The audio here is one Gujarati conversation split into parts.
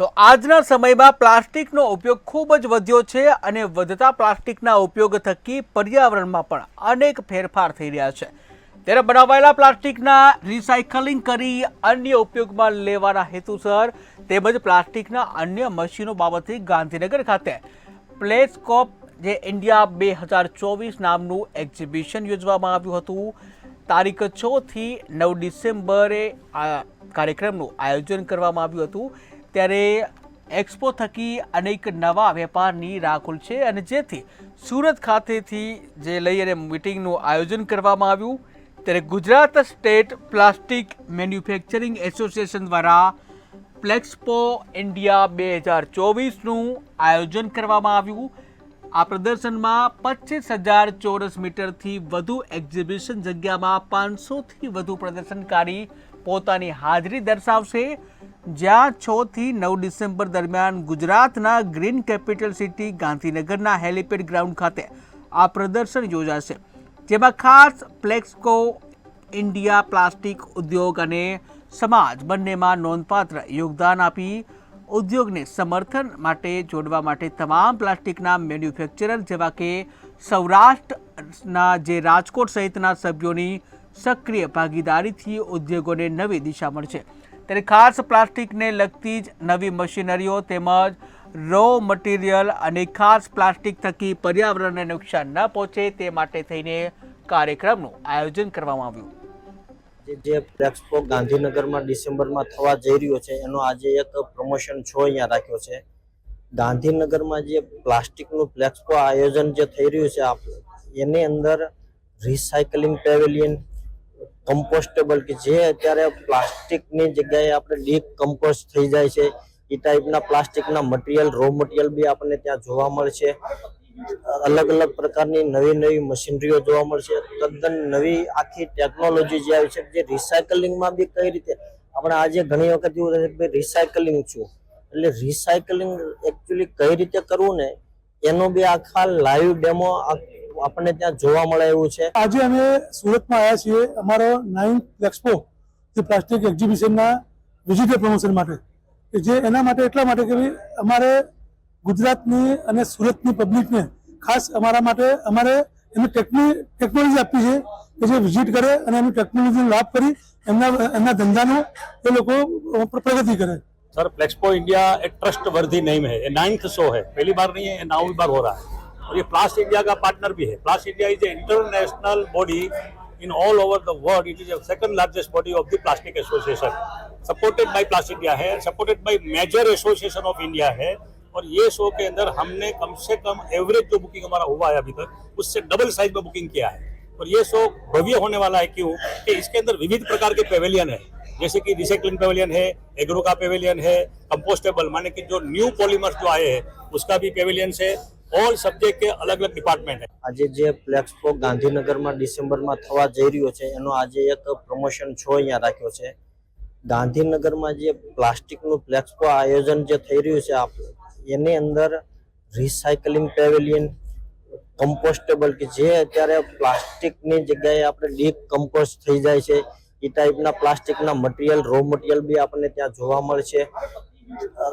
તો આજના સમયમાં પ્લાસ્ટિકનો ઉપયોગ ખૂબ જ વધ્યો છે અને વધતા પ્લાસ્ટિકના ઉપયોગ થકી પર્યાવરણમાં પણ અનેક ફેરફાર થઈ રહ્યા છે. ત્યારે બનાવાયેલા પ્લાસ્ટિકના રિસાયકલિંગ કરી અન્ય ઉપયોગમાં લેવાના હેતુસર તેમજ પ્લાસ્ટિકના અન્ય મશીનો બાબતે ગાંધીનગર ખાતે પ્લેસ્કોપ જે ઇન્ડિયા બે હજાર ચોવીસ નામનું એક્ઝિબિશન યોજવામાં આવ્યું હતું. તારીખ છ થી નવ ડિસેમ્બરે આ કાર્યક્રમનું આયોજન કરવામાં આવ્યું હતું. ત્યારે એક્સપો થકી અનેક નવા વેપારની રાહ છે અને જેથી સુરત ખાતેથી જે લઈ અને મિટિંગનું આયોજન કરવામાં આવ્યું, ત્યારે Gujarat state plastic manufacturing association દ્વારા પ્લેક્સપો ઇન્ડિયા બે હજાર ચોવીસનું આયોજન કરવામાં આવ્યું. આ પ્રદર્શનમાં પચીસ હજાર ચોરસ મીટરથી વધુ એક્ઝિબિશન જગ્યામાં પાંચસોથી વધુ પ્રદર્શનકારી પોતાની હાજરી દર્શાવશે. જ્યાં છ થી નવ ડિસેમ્બર દરમિયાન ગુજરાતના ગ્રીન કેપિટલ સિટી ગાંધીનગરના હેલિપેડ ગ્રાઉન્ડ ખાતે આ પ્રદર્શન યોજાશે. જેમાં ખાસ પ્લેક્સકો, ઇન્ડિયા પ્લાસ્ટિક ઉદ્યોગ અને સમાજ બંનેમાં નોંધપાત્ર યોગદાન આપી ઉદ્યોગને સમર્થન માટે જોડવા માટે તમામ પ્લાસ્ટિકના મેન્યુફેક્ચરર જેવા કે સૌરાષ્ટ્રના જે રાજકોટ સહિતના સભ્યોની સક્રિય ભાગીદારીથી ઉદ્યોગોને નવી દિશા મળશે. ત્યારે ખાસ પ્લાસ્ટિકને લગતી જ નવી મશીનરીઓ તેમજ રો મટીરિયલ અને ખાસ પ્લાસ્ટિક થકી પર્યાવરણને નુકસાન ન પહોંચે તે માટે થઈને કાર્યક્રમનું આયોજન કરવામાં આવ્યું. જે- પ્લેક્સપો ગાંધીનગરમાં ડિસેમ્બરમાં થવા જઈ રહ્યો છે, એનો આજે એક પ્રમોશન શો અહીંયા રાખ્યો છે. ગાંધીનગરમાં જે પ્લાસ્ટિકનું પ્લેક્સપો આયોજન જે થઈ રહ્યું છે એની અંદર રિસાયકલિંગ પેવેલિયન કમ્પોસ્ટેબલ કે જે અત્યારે પ્લાસ્ટિકની જગ્યાએ આપણે ડીપ કમ્પોસ્ટ થઈ જાય છે એ ટાઈપના પ્લાસ્ટિકના મટીરિયલ રો મટીરિયલ બી આપણને ત્યાં જોવા મળશે. અલગ અલગ પ્રકારની નવી નવી મશીનરીઓ જોવા મળશે. તદ્દન નવી આખી ટેકનોલોજી જે આવી છે, જે રિસાયકલિંગમાં બી કઈ રીતે આપણે આજે ઘણી વખત એવું થાય કે રિસાયકલિંગ છું. એટલે રિસાયકલિંગ એકચ્યુઅલી કઈ રીતે કરવું ને, એનો બી આખા લાઈવ ડેમો આપણને ત્યાં જોવા મળે એવું છે આજે અમે સુરતમાં આવ્યા છીએ અમારો નાઇન્થ એક્સપો જે પ્લાસ્ટિક એક્ઝિબિશનના વિઝિટર પ્રમોશન માટે કે જે એના માટે એટલા માટે કે ભાઈ અમારે ગુજરાતની અને સુરતની પબ્લિકને ખાસ અમારા માટે અમારે એની ટેકની ટેકનોલોજી આપી છે કે જે વિઝિટ કરે અને એની ટેકનોલોજીનો લાભ કરી એમના એમના ધંધાનો એ લોકો પ્ર- પ્રગતિ કરે सर फ्लेक्सपो इंडिया एक ट्रस्ट वर्दी नेम है ये नाइन्थ शो है पहली बार नहीं है ये नावी बार हो रहा है और ये प्लास्ट इंडिया का पार्टनर भी है। Plast India is a international body in all over the world it is second largest body of the plastic association supported by Plast India है supported by major association of India है। और ये शो के अंदर हमने कम से कम एवरेज जो बुकिंग हमारा हुआ है अभी तक, उससे डबल साइज़ में बुकिंग किया है। और ये शो भव्य होने वाला है क्यों? कि इसके अंदर विविध प्रकार के पेवेलियन है। जैसे कि रिसाइकलिंग पेवेलियन है एग्रो का पेवेलियन है कंपोस्टेबल माने कि जो न्यू पॉलीमर्स जो आए हैं, उसका भी पेवेलियन है। ઓલ સબ્જેક્ટ કે અલગ અલગ ડિપાર્ટમેન્ટ આજે જે ફ્લેક્સપો ગાંધીનગરમાં ડિસેમ્બરમાં થવા જઈ રહ્યો છે, એનો આજે એક પ્રમોશન છો અહીંયા રાખ્યો છે. ગાંધીનગરમાં જે પ્લાસ્ટિકનું ફ્લેક્સપો આયોજન જે થઈ રહ્યું છે એની અંદર રિસાયકલિંગ પેવેલિયન કમ્પોસ્ટેબલ કે જે અત્યારે પ્લાસ્ટિકની જગ્યાએ આપણે ડીપ કમ્પોસ્ટ થઈ જાય છે, એ ટાઈપના પ્લાસ્ટિકના મટીરિયલ રો મટીરિયલ બી આપણને ત્યાં જોવા મળશે.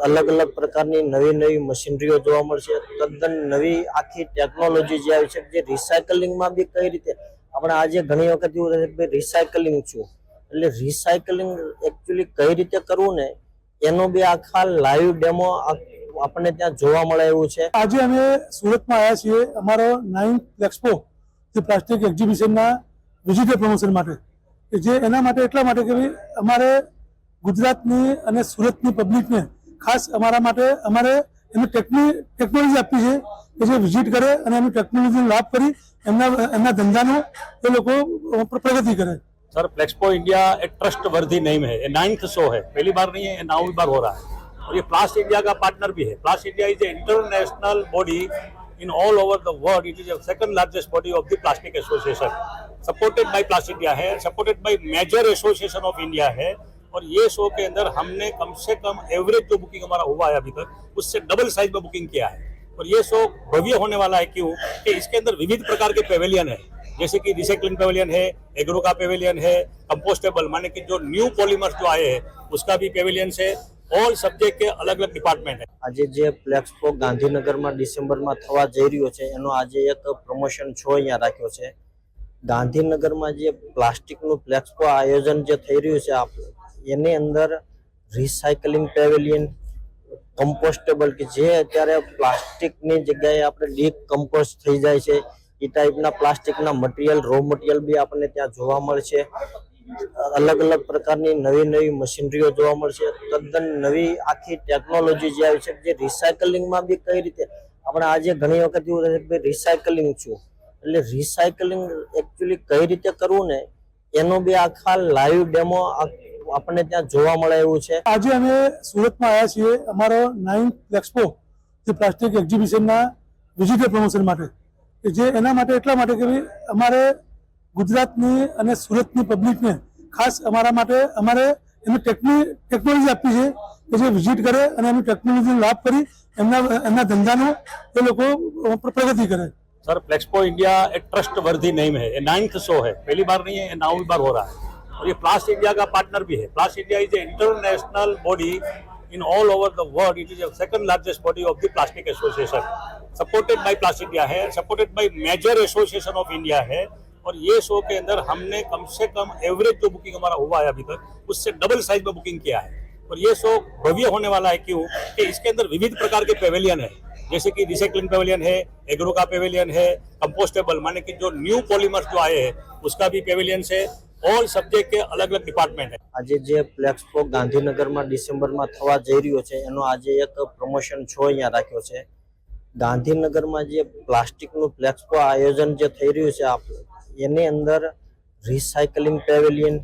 અલગ અલગ પ્રકારની નવી નવી મશીનરીઓ જોવા મળશે. તદ્દન નવી આખી ટેકનોલોજી જે આવી છે જે રિસાયકલિંગમાં બી કઈ રીતે આપણે આજે ઘણી વખત એવું થાય કે રિસાયકલિંગ છું. એટલે રિસાયકલિંગ એકચ્યુઅલી કઈ રીતે કરવું ને એનો બી આખા લાઈવ ડેમો આપણને ત્યાં જોવા મળે એવું છે. આજે અમે સુરતમાં આવ્યા છીએ અમારો નાઇન્થ એક્સપો જે પ્લાસ્ટિક એક્ઝિબિશનના વિઝિટર પ્રમોશન માટે. કે જે એના માટે એટલા માટે કે અમારે ગુજરાતની અને સુરતની પબ્લિકને ખાસ અમારા માટે અમારે એની ટેકની ટેકનોલોજી આપી છે કે જે વિઝિટ કરે અને એની ટેકનોલોજીનો લાભ કરી એમના એમના ધંધાનો એ લોકો પ્ર- પ્રગતિ કરે सर फ्लेक्सपो इंडिया एक ट्रस्ट वर्दी नेम है ये नाइन्थ शो है पहली बार नहीं है ये नावी बार हो रहा है और ये प्लास्ट इंडिया का पार्टनर भी है Plast India is a international body in all over the world it is the second largest body of the plastic association supported by Plast India है supported by major association of India है और ये शो के अंदर हमने कम से कम एवरेज जो बुकिंग हमारा हुआ है अभी तक उससे डबल साइज में बुकिंग किया है और ये शो भव्य होने वाला है क्यों कि इसके अंदर विविध प्रकार के पेवेलियन है जैसे कि रिसाइकलिंग पेवेलियन है एग्रो का पेवेलियन है कंपोस्टेबल माने कि जो न्यू पॉलीमर्स जो आए हैं उसका भी पेवेलियन है ऑल सब्जेक्ट के अलग अलग डिपार्टमेंट है આજે જે પ્લેક્સપો ગાંધીનગરમાં ડિસેમ્બરમાં થવા જઈ રહ્યો છે એનો આજે એક પ્રમોશન શો અહીંયા રાખ્યો છે ગાંધીનગરમાં જે પ્લાસ્ટિકનું પ્લેક્સપો આયોજન જે થઈ રહ્યું છે આપ- એની અંદર રિસાયકલિંગ પેવેલિયન કમ્પોસ્ટેબલ કે જે અત્યારે પ્લાસ્ટિકની જગ્યાએ આપણે ડીપ કમ્પોસ્ટ થઈ જાય છે, એ ટાઈપના પ્લાસ્ટિકના મટીરિયલ રો મટીરિયલ બી આપણને ત્યાં જોવા મળશે. અલગ અલગ પ્રકારની નવી નવી મશીનરીઓ જોવા મળશે. તદ્દન નવી આખી ટેકનોલોજી જે આવી છે, જે રિસાયકલિંગમાં બી કઈ રીતે? આપણે આજે ઘણી વખત એવું થાય કે રિસાયકલિંગ છું. એટલે રિસાયકલિંગ એકચ્યુઅલી કઈ રીતે કરવું ને? એનો બી આખા લાઈવ ડેમો આપણને ત્યાં જોવા મળે એવું છે આજે અમે સુરતમાં આવ્યા છીએ અમારો નાઇન્થ એક્સપો જે પ્લાસ્ટિક એક્ઝિબિશનના વિઝિટર પ્રમોશન માટે કે જે એના માટે એટલા માટે કે ભાઈ અમારે ગુજરાતની અને સુરતની પબ્લિકને ખાસ અમારા માટે અમારે એની ટેકની ટેકનોલોજી આપવી છે કે જે વિઝિટ કરે અને એની ટેકનોલોજીનો લાભ કરી એમના એમના ધંધાનો એ લોકો અ, પ્રગતિ કરે सर फ्लेक्सपो इंडिया एक ट्रस्ट वर्दी नेम है ये नाइन्थ शो है पहली बार नहीं है ये नाउवी बार हो रहा है और ये प्लास्ट इंडिया का पार्टनर भी है। Plast India is a international body in all over the world it is second largest body of the plastic association supported by Plast India है supported by major association of India है। और ये शो के अंदर हमने कम से कम एवरेज जो बुकिंग हमारा हुआ है अभी तक, उससे डबल साइज़ में बुकिंग किया है। और ये शो भव्य होने वाला है क्यों? कि इसके अंदर विविध प्रकार के पेवेलियन है। जैसे कि रिसाइकलिंग पेवेलियन है एग्रो का पेवेलियन है कंपोस्टेबल माने कि जो न्यू पॉलीमर्स जो आए हैं, उसका भी पेवेलियन है। ઓલ સબ્જેક્ટ કે અલગ અલગ ડિપાર્ટમેન્ટ આજે જે ફ્લેક્સપો ગાંધીનગરમાં ડિસેમ્બરમાં થવા જઈ રહ્યો છે, એનો આજે એક પ્રમોશન છો અહીંયા રાખ્યો છે. ગાંધીનગરમાં જે પ્લાસ્ટિકનું ફ્લેક્સપો આયોજન જે થઈ રહ્યું છે એની અંદર રિસાયકલિંગ પેવેલિયન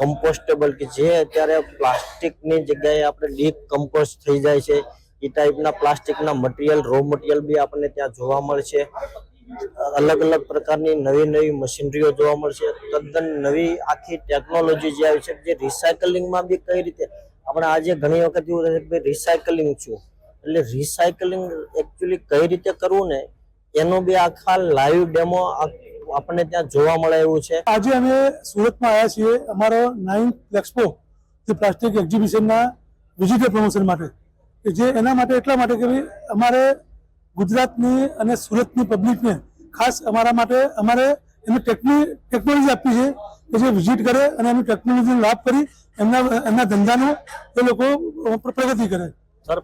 કમ્પોસ્ટેબલ કે જે અત્યારે પ્લાસ્ટિકની જગ્યાએ આપણે ડીપ કમ્પોસ્ટ થઈ જાય છે, એ ટાઈપના પ્લાસ્ટિકના મટીરિયલ રો મટીરિયલ બી આપણને ત્યાં જોવા મળશે. અલગ અલગ પ્રકારની નવી નવી મશીનરીઓ જોવા મળશે. તદ્દન નવી આખી ટેકનોલોજી જે આવી છે, જે રિસાયકલિંગમાં બી કઈ રીતે? આપણે આજે ઘણી વખત એવું થાય કે રિસાયકલિંગ છું. એટલે રિસાયકલિંગ એકચ્યુઅલી કઈ રીતે કરવું ને, એનો બી આખા લાઈવ ડેમો આપણને ત્યાં જોવા મળે એવું છે. આજે અમે સુરતમાં આવ્યા છીએ અમારો નાઇન્થ એક્સપો જે પ્લાસ્ટિક એક્ઝિબિશનના વિઝિટર પ્રમોશન માટે. કે જે એના માટે એટલા માટે કે અમારે ગુજરાતની અને સુરતની પબ્લિકને ખાસ અમારા માટે અમારે એની ટેકનોલોજી આપવી છે કે જે વિઝિટ કરે અને એમની ટેકનોલોજીનો લાભ કરી એમના એમના ધંધાનો એ લોકો પ્રગતિ કરે. सर